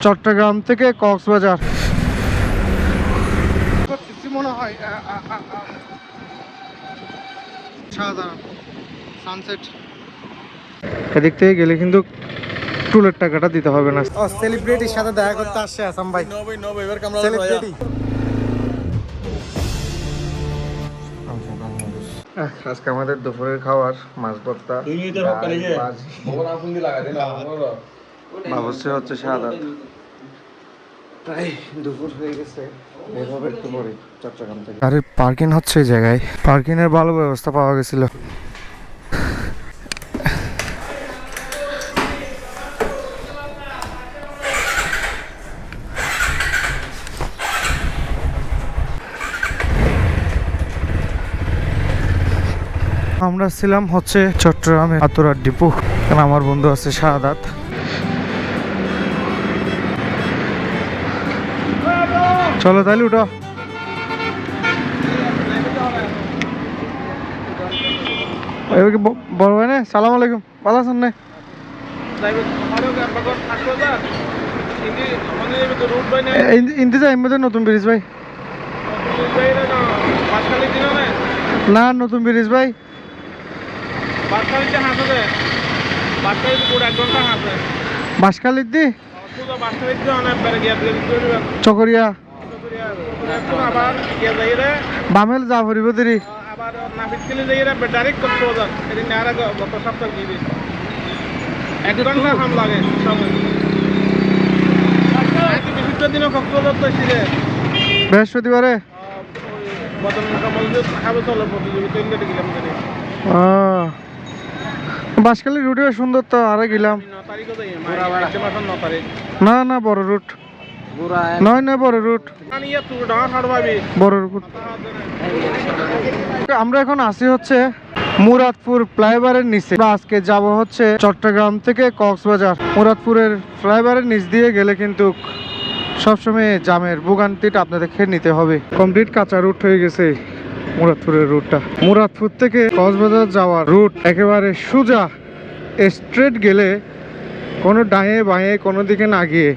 চট্টগ্রাম থেকে কক্সবাজার। মনে হয় আ, আ, আ, আ। সাধারণ সানসেট এদিক থেকে গেলে কিন্তু টুলের টাকাটা দিতে হবে না। ও সেলিব্রিটির সাথে দেখা করতে আসছে আসাম ভাই। সেলিব্রিটি আজকে আমাদের দুপুরের খাবার মাছ ভর্তা। অবশ্যই হচ্ছে সাদা। আরে পার্কিং হচ্ছে এই জায়গায়। পার্কিং এর ভালো ব্যবস্থা পাওয়া গেছিল। আমরা ছিলাম হচ্ছে চট্টগ্রামে আতরার ডিপু। আমার বন্ধু আছে শাহাদাত চলো তাহলে উঠো। এবার বড় ভাই না? সালাম আলাইকুম। ভালো আছেন না? ইন- ইন্তিজা এমনিতে নতুন ব্রিজ ভাই। না নতুন ব্রিজ ভাই। বাঁশখালীর দি চকরিয়া। বামেল যা ফুরিব দেরি এক ঘণ্টা খাম লাগে সময় বিশুদ্ধ দিনও কক্সবাজার তো ছিল বৃহস্পতিবারে বদল মসজিদ খাবে চলো প্রতিযোগিতা ইন্ডিয়াতে গেলাম জানি বাঁশখালী রুটিও সুন্দর তো আরে গেলাম না না বড় রুট নয় নয় বড় রুট। বড় আমরা এখন আসি হচ্ছে মুরাদপুর ফ্লাইওভারের নিচে। আজকে যাব হচ্ছে চট্টগ্রাম থেকে কক্সবাজার। মুরাদপুরের ফ্লাইওভারের নিচ দিয়ে গেলে কিন্তু সবসময় জামের ভোগান্তিটা আপনাদেরকে নিতে হবে। কমপ্লিট কাঁচা রুট হয়ে গেছে মুরাদপুরের রুটটা। মুরাদপুর থেকে কক্সবাজার যাওয়ার রুট একেবারে সোজা স্ট্রেট গেলে কোনো ডায়ে বাঁয়ে কোনো দিকে না গিয়ে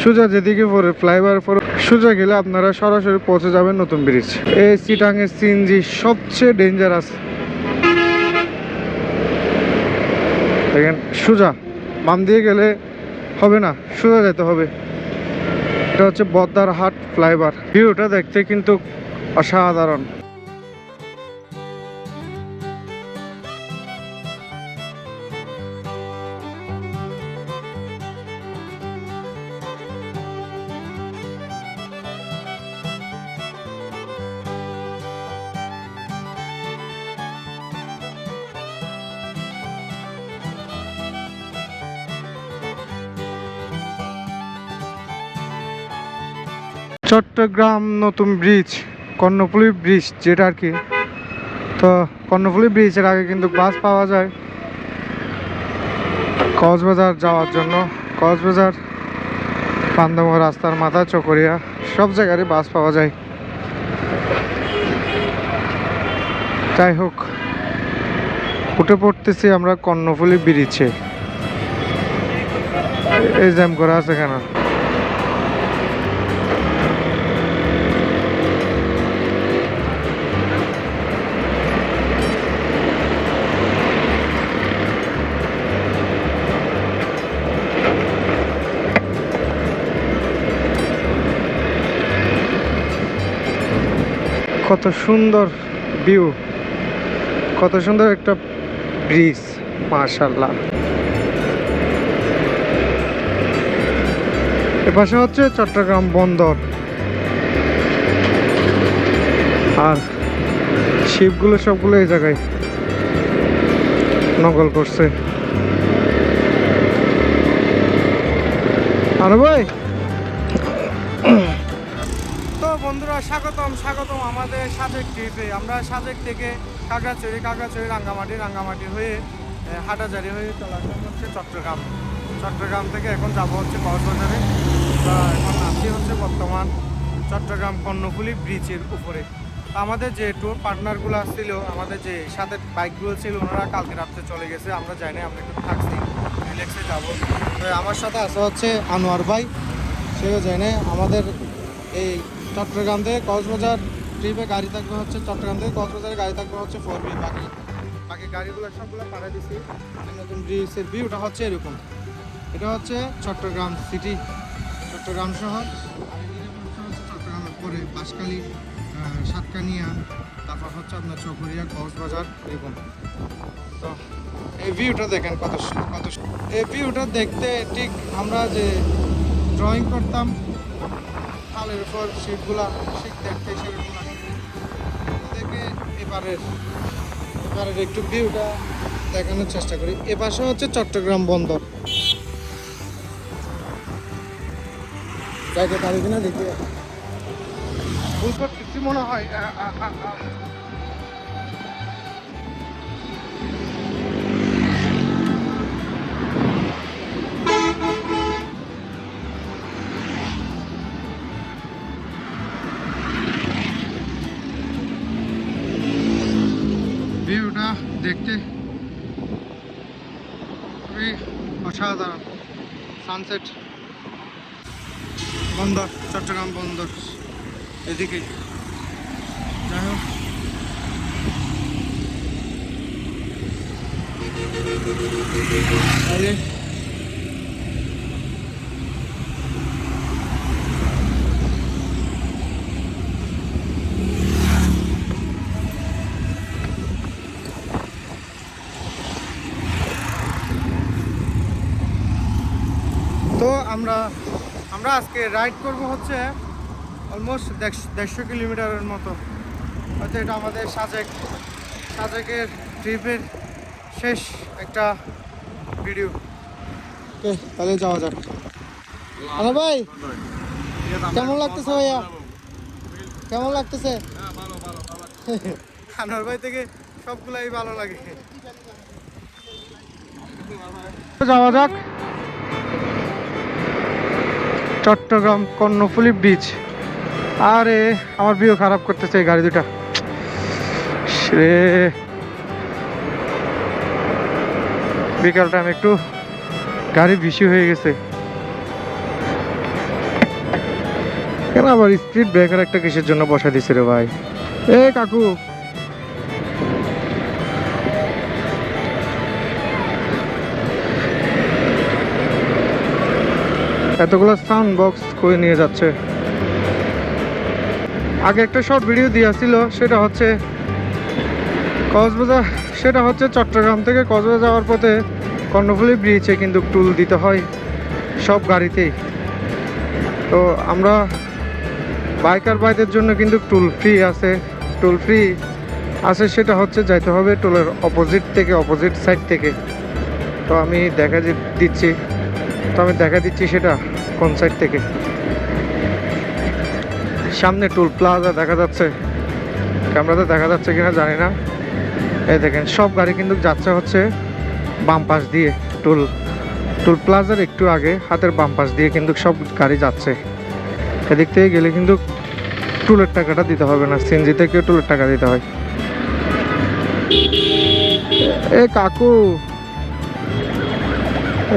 সোজা যেদিকে পরে ফ্লাইওভার পরে সোজা গেলে আপনারা সরাসরি পৌঁছে যাবেন নতুন ব্রিজ এই সিটাঙের সিএনজি সবচেয়ে ডেঞ্জারাস দেখেন, সোজা। বাম দিয়ে গেলে হবে না, সোজা যেতে হবে। এটা হচ্ছে বদ্দার হাট ফ্লাইওভার। ভিউটা দেখতে কিন্তু অসাধারণ। চট্টগ্রাম নতুন ব্রিজ কর্ণফুলী ব্রিজ যেটা আর কি। তো কর্ণফুলী ব্রিজের আগে কিন্তু বাস পাওয়া যায় কক্সবাজার যাওয়ার জন্য। কক্সবাজার পান্দামো রাস্তার মাথা, চকরিয়া, সব জায়গারই বাস পাওয়া যায়। যাই হোক, উঠে পড়তেছি আমরা কর্ণফুলী ব্রিজে এই জ্যাম করা আছে কেন? কত সুন্দর ভিউ কত সুন্দর একটা ব্রিজ মার্শাল্লাহ এপাশে হচ্ছে চট্টগ্রাম বন্দর। আর শিপগুলো সবগুলো এই জায়গায় নকল করছে। আর ভাই! বন্ধুরা, স্বাগতম স্বাগতম আমাদের সাজেক ট্রিপে আমরা সাজেক থেকে কাকড়াচড়ি কাকড়াচড়ি রাঙ্গামাটি রাঙ্গামাটি হয়ে হাটাজারি হয়ে চলাচল হচ্ছে চট্টগ্রাম। চট্টগ্রাম থেকে এখন যাব হচ্ছে কক্সবাজারে। এখন আছি হচ্ছে বর্তমান চট্টগ্রাম কর্ণফুলী ব্রিজের উপরে। আমাদের যে ট্যুর পার্টনারগুলো ছিল আমাদের যে সাথে বাইকগুলো ছিল, ওনারা কালকে রাত্রে চলে গেছে। আমরা যাই না আমরা একটু থাকছি রিল্যাক্সে যাব। আমার সাথে আসা হচ্ছে আনোয়ার ভাই। সেও যায় না আমাদের এই চট্টগ্রাম থেকে কক্সবাজার ট্রিপে গাড়ি থাকবে হচ্ছে চট্টগ্রাম থেকে কক্সবাজারে, গাড়ি থাকবে হচ্ছে ফোর বি বাকি। বাকি গাড়িগুলো সবগুলো পাঠিয়ে দিছি। নতুন ব্রিজের ভিউটা হচ্ছে এরকম। এটা হচ্ছে চট্টগ্রাম সিটি চট্টগ্রাম শহর। হচ্ছে চট্টগ্রামের পরে বাঁশখালী সাতকানিয়া, তারপর হচ্ছে আপনার চকরিয়া কক্সবাজার, এরকম। তো এই ভিউটা দেখেন কত কত এই ভিউটা দেখতে ঠিক আমরা যে ড্রয়িং করতাম খালের উপর শীতগুলা, শীত দেখতে সেরকম দেখে এপারের এপারের একটু ভিউটা দেখানোর চেষ্টা করি। এপাশে হচ্ছে চট্টগ্রাম বন্দর। জায়গা পারি কিনা দেখি। মনে হয়? অসাধারণ সানসেট বন্দর চট্টগ্রাম বন্দর। এদিকে। যাই হোক। তাহলে তো আমরা আমরা আজকে রাইড করব হচ্ছে অলমোস্ট দেড়শো কিলোমিটারের মতো। হয়তো এটা আমাদের সাজেক সাজেকের ট্রিপের শেষ একটা ভিডিও ওকে তাহলে যাওয়া যাক। হ্যালো ভাই কেমন লাগতেছে ভাইয়া? কেমন লাগতেছে? আনোয়ার ভাই থেকে সবগুলাই ভালো লাগে। যাওয়া যাক। চট্টগ্রাম কর্ণফুলি ব্রিজ আরে, আমার বিয়ে খারাপ করতেছে এই গাড়ি দুটা। রে বিকাল টাইম একটু গাড়ি বেশি হয়ে গেছে। কেন আবার স্পিড ব্রেকার একটা কিসের জন্য বসা দিছে রে ভাই? এ কাকু এতগুলো সাউন্ড বক্স করে নিয়ে যাচ্ছে। আগে একটা শর্ট ভিডিও দিয়েছিল, সেটা হচ্ছে কক্সবাজার, সেটা হচ্ছে চট্টগ্রাম থেকে কক্সবাজার যাওয়ার পথে কর্ণফুলি ব্রিজে কিন্তু টুল দিতে হয় সব গাড়িতেই। তো আমরা বাইকার বাইদের জন্য কিন্তু টুল ফ্রি আছে। টুল ফ্রি আছে সেটা হচ্ছে যাইতে হবে টুলের অপোজিট থেকে অপোজিট সাইড থেকে। তো আমি দেখা দিচ্ছি। তো আমি দেখা দিচ্ছি সেটা কোন সাইড থেকে। সামনে টুল প্লাজা দেখা যাচ্ছে। ক্যামেরাতে দেখা যাচ্ছে কিনা জানি না। এই দেখেন, সব গাড়ি কিন্তু যাচ্ছে হচ্ছে বাম পাশ দিয়ে। টুল টুল প্লাজার একটু আগে হাতের বাম পাশ দিয়ে কিন্তু সব গাড়ি যাচ্ছে। এদিক থেকে গেলে কিন্তু টুলের টাকাটা দিতে হবে না। সিএনজি থেকে টুলের টাকা দিতে হয়। এ কাকু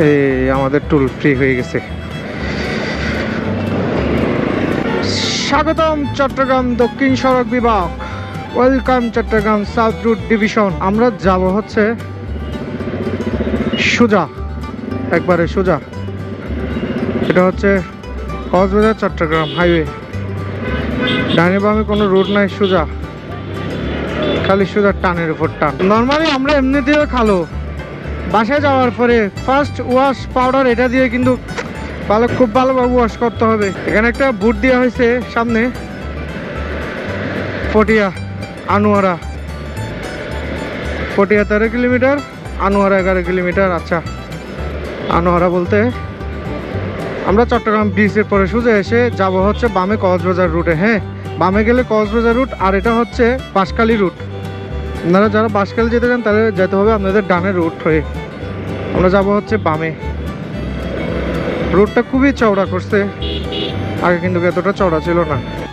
এই আমাদের টুল ফ্রি হয়ে গেছে। স্বাগতম চট্টগ্রাম দক্ষিণ সড়ক বিভাগ। Welcome Chattogram south route division আমরা যাব হচ্ছে সোজা। একবারে সোজা। এটা হচ্ছে কক্সবাজার চট্টগ্রাম হাইওয়ে ডানে বামে কোনো রুট নাই, সোজা। খালি সোজা টানের উপর টান। নর্মালি আমরা এমনিতেও খালো। বাসায় যাওয়ার পরে ফার্স্ট ওয়াশ পাউডার এটা দিয়ে কিন্তু ভালো খুব ভালোভাবে ওয়াশ করতে হবে। এখানে একটা বুট দেওয়া হয়েছে সামনে। পটিয়া, আনোয়ারা। পটিয়া তেরো কিলোমিটার, আনোয়ারা এগারো কিলোমিটার। আচ্ছা আনোয়ারা বলতে আমরা চট্টগ্রাম ব্রিজের পরে সোজা এসে যাব হচ্ছে বামে কক্সবাজার রুটে হ্যাঁ? বামে গেলে কক্সবাজার রুট আর এটা হচ্ছে বাঁশখালী রুট আপনারা যারা বাসকালে যেতে চান, তাহলে যেতে হবে আপনাদের ডানে রোড হয়ে। আমরা যাব হচ্ছে বামে। রোডটা খুবই চওড়া করছে। আগে কিন্তু এতটা চওড়া ছিল না।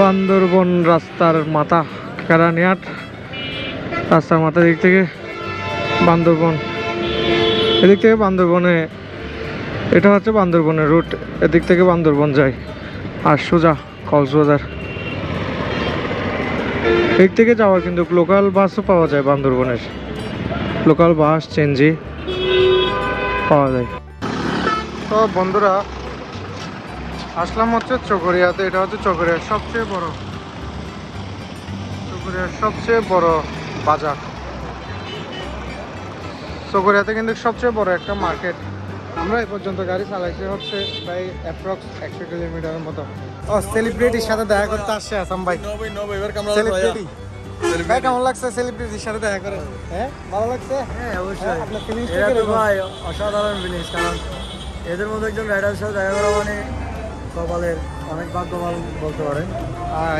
বান্দরবন রাস্তার মাথা কেরানিয়াট রাস্তার মাথা দিক থেকে বান্দরবন। এদিক থেকে বান্দরবনে, এটা হচ্ছে বান্দরবনের রুট এদিক থেকে বান্দরবন যায় আর সোজা, কক্সবাজার। এদিক থেকে যাওয়ার কিন্তু লোকাল বাসও পাওয়া যায় বান্দরবনের। লোকাল বাস চেঞ্জি পাওয়া যায়। তো বন্ধুরা আসলাম হচ্ছে চকরিয়াতে এটা হচ্ছে চকরিয়ার সবচেয়ে বড়। চকরিয়ার সবচেয়ে বড় বাজার। চকরিয়াতে কিন্তু সবচেয়ে বড় একটা মার্কেট। আমরা এই পর্যন্ত গাড়ি চালাইছি হচ্ছে প্রায় অ্যাপ্রক্স একশো কিলোমিটারের মতো। ও সেলিব্রিটির সাথে দেখা করতে আসছে আসাম ভাই। সেলিব্রিটি ভাই কেমন লাগছে সেলিব্রিটির সাথে দেখা করে? হ্যাঁ ভালো লাগছে? হ্যাঁ অবশ্যই। আপনার কীরকম? ভাই অসাধারণ কারণ এদের মধ্যে একজন রাইডারের সাথে দেখা করা মানে কপালের অনেক ভাগ্যবান বলতে পারেন।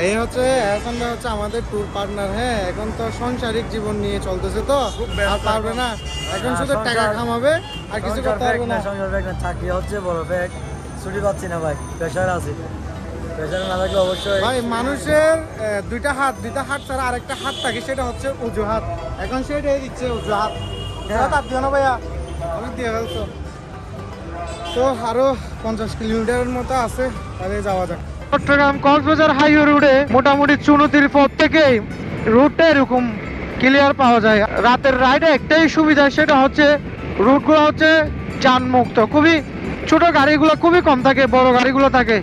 এই হচ্ছে এখন হচ্ছে আমাদের ট্যুর পার্টনার হ্যাঁ? এখন তো সাংসারিক জীবন নিয়ে চলতেছে তো আর পারবে না। এখন। হ্যাঁ, শুধু টাকা কামাবে আর কিছু করতে পারবে না চাকরি হচ্ছে বড় ফ্যাক ছুটি পাচ্ছি না ভাই প্রেশার আছে। প্রেশারে না থাকলে অবশ্যই ভাই মানুষের দুইটা হাত দুইটা হাত ছাড়া আরেকটা হাত থাকে সেটা হচ্ছে অজুহাত। এখন সেটাই দিচ্ছে অজুহাত। দেখা তার দিও না ভাইয়া অনেক দিয়ে ফেলছো। তো আরও পঞ্চাশ কিলোমিটারের মতো আছে, তাহলে যাওয়া যাক। চট্টগ্রাম কক্সবাজার হাইওয়ে রোডে মোটামুটি চুনতির পর থেকেই রুটটা এরকম ক্লিয়ার পাওয়া যায়। রাতের রাইডে একটাই সুবিধা, সেটা হচ্ছে রুটগুলো হচ্ছে যানমুক্ত। খুবই ছোট গাড়িগুলো খুবই কম থাকে, বড় গাড়িগুলো থাকে।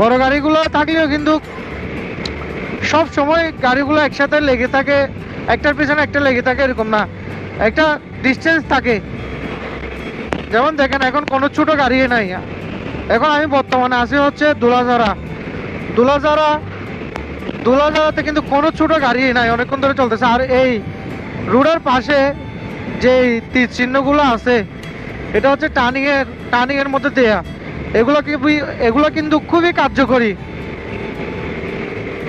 বড় গাড়িগুলো থাকলেও কিন্তু সব সময় গাড়িগুলো একসাথে লেগে থাকে, একটার পিছনে একটা লেগে থাকে, এরকম না। একটা ডিস্টেন্স থাকে। যেমন দেখেন, এখন কোনো ছোট গাড়ি নাই। এখন আমি বর্তমানে আছি হচ্ছে দুলাজারা। দুলাজারা, দুলাজারাতে কিন্তু কোনো ছোট গাড়ি নাই, অনেকক্ষণ ধরে চলতেছে। আর এই রোডের পাশে যে তীর চিহ্নগুলো আছে, এটা হচ্ছে টার্নিংয়ের টার্নিংয়ের মধ্যে দেয়া। এগুলো কি এগুলো কিন্তু খুবই কার্যকরী।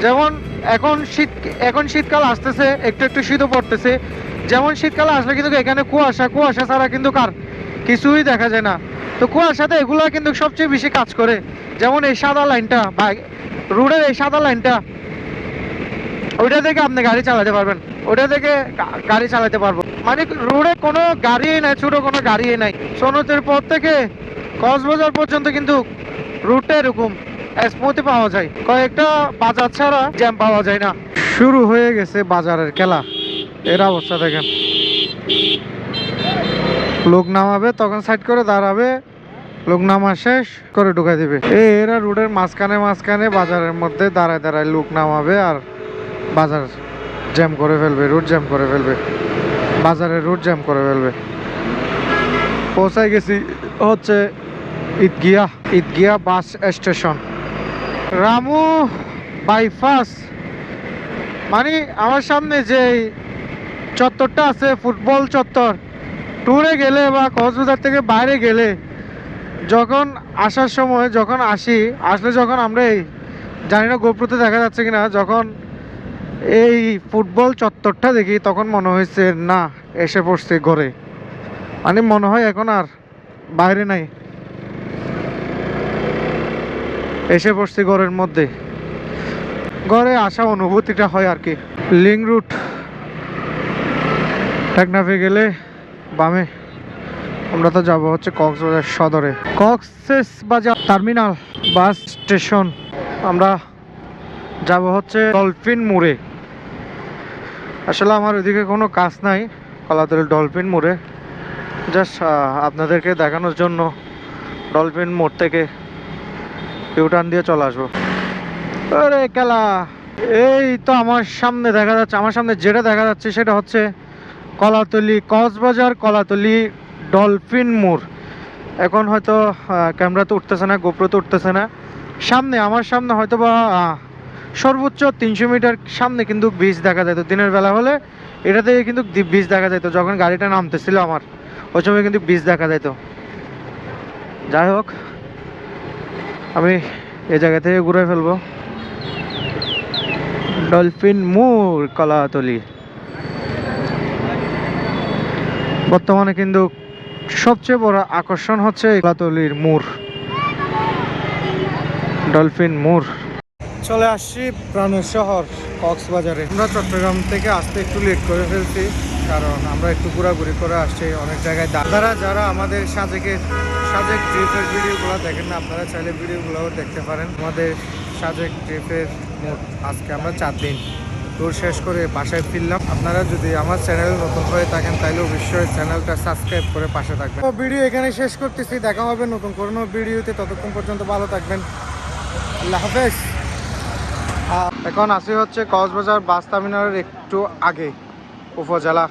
যেমন এখন শীত, এখন শীতকাল আসতেছে, একটু একটু শীতও পড়তেছে। যেমন শীতকাল আসলে কিন্তু এখানে কুয়াশা কুয়াশা ছাড়া কিন্তু কার কিছুই দেখা যায় না। তো কুয়াশাতে এগুলো কিন্তু সবচেয়ে বেশি কাজ করে। যেমন এই সাদা লাইনটা বা রোডের এই সাদা লাইনটা, ওইটা থেকে আপনি গাড়ি চালাতে পারবেন। ওইটা থেকে গাড়ি চালাতে পারব। মানে রোডে কোনো গাড়ি নাই, ছোট কোনো গাড়ি নাই। সোনতের পর থেকে কক্সবাজার পর্যন্ত কিন্তু রুটটা এরকম, স্মুথই পাওয়া যায়। কয়েকটা বাজার ছাড়া জ্যাম পাওয়া যায় না। শুরু হয়ে গেছে বাজারের খেলা। এর অবস্থা দেখেন। লোক নামাবে, তখন সাইড করে দাঁড়াবে, লোক নামা শেষ, করে ঢুকাই দিবে। এই এরা রোডের মাঝখানে মাঝখানে বাজারের মধ্যে দাঁড়ায় দাঁড়ায় লোক নামাবে আর বাজার জ্যাম করে ফেলবে রুট জ্যাম করে ফেলবে। বাজারের রুট জ্যাম করে ফেলবে। পৌঁছায় গেছি হচ্ছে Eidgaon Eidgaon bus station. Ramu, bypass. মানে আমার সামনে যে চত্বরটা আছে, ফুটবল চত্বর ট্যুরে গেলে বা কক্সবাজার থেকে বাইরে গেলে যখন আসার সময় যখন আসি, আসলে যখন আমরা এই জানি না গোপ্রতে দেখা যাচ্ছে কিনা, যখন এই ফুটবল চত্বরটা দেখি, তখন মনে হয়েছে, না, এসে পড়ছে ঘরে। মানে মনে হয় এখন আর বাইরে নাই। এসে পড়ছি ঘরের মধ্যে। ঘরে আসা অনুভূতিটা হয় আর কি। লিং রুট, টেকনাফে গেলে বামে। আমরা তো যাব হচ্ছে কক্সবাজার সদরে। কক্সেস বাজার টার্মিনাল, বাস স্টেশন। আমরা যাব হচ্ছে ডলফিন মোড়ে। আসলে আমার ওইদিকে কোনো কাজ নাই, কলাতলি ডলফিন মোড়ে। জাস্ট আপনাদেরকে দেখানোর জন্য ডলফিন মোড় থেকে ইউটার্ন দিয়ে চলে আসব। আরে খেলা এই তো আমার সামনে দেখা যাচ্ছে, আমার সামনে যেটা দেখা যাচ্ছে সেটা হচ্ছে কলাতলি কক্সবাজার, কলাতলি ডলফিন মোড়। এখন হয়তো ক্যামেরা তো উঠতেছে না গোপ্রো তো উঠতেছে না। সামনে, আমার সামনে হয়তো বা সর্বোচ্চ তিনশো মিটার সামনে কিন্তু বীজ দেখা যেত দিনের বেলা হলে এটা থেকে কিন্তু বীজ দেখা যেত যখন গাড়িটা নামতেছিল আমার। ওই সময় কিন্তু বীজ দেখা যেত যাই হোক, আমি এই জায়গা থেকে ঘুরে ফেলব। ডলফিন মোড়, কলাতলি। বর্তমানে কিন্তু সবচেয়ে বড় আকর্ষণ হচ্ছে কলাতলির মোড় ডলফিন মোড় চলে আসছি প্রাণের শহর, কক্সবাজারে। আমরা চট্টগ্রাম থেকে আসতে একটু লেট করে ফেলছি, কারণ আমরা একটু ঘোরাঘুরি করে আসছি, অনেক জায়গায় দাদারা যারা আমাদের সাজেকের সাজেক ট্রিপের ভিডিওগুলো দেখেন না, আপনারা চাইলে ভিডিওগুলোও দেখতে পারেন। আমাদের সাজেক ট্রিপের মোট আজকে আমরা চার দিন। ট্যুর শেষ করে বাসায় ফিরলাম। আপনারা যদি আমার চ্যানেল নতুন হয়ে থাকেন, তাহলে অবশ্যই চ্যানেলটা সাবস্ক্রাইব করে পাশে থাকবেন। তো ভিডিও এখানে শেষ করতেছি। দেখা হবে নতুন কোনো ভিডিওতে ততক্ষণ পর্যন্ত ভালো থাকবেন। আল্লাহ হাফেজ। এখন আসি হচ্ছে কক্সবাজার বাস টার্মিনালের একটু আগে, উপজেলা।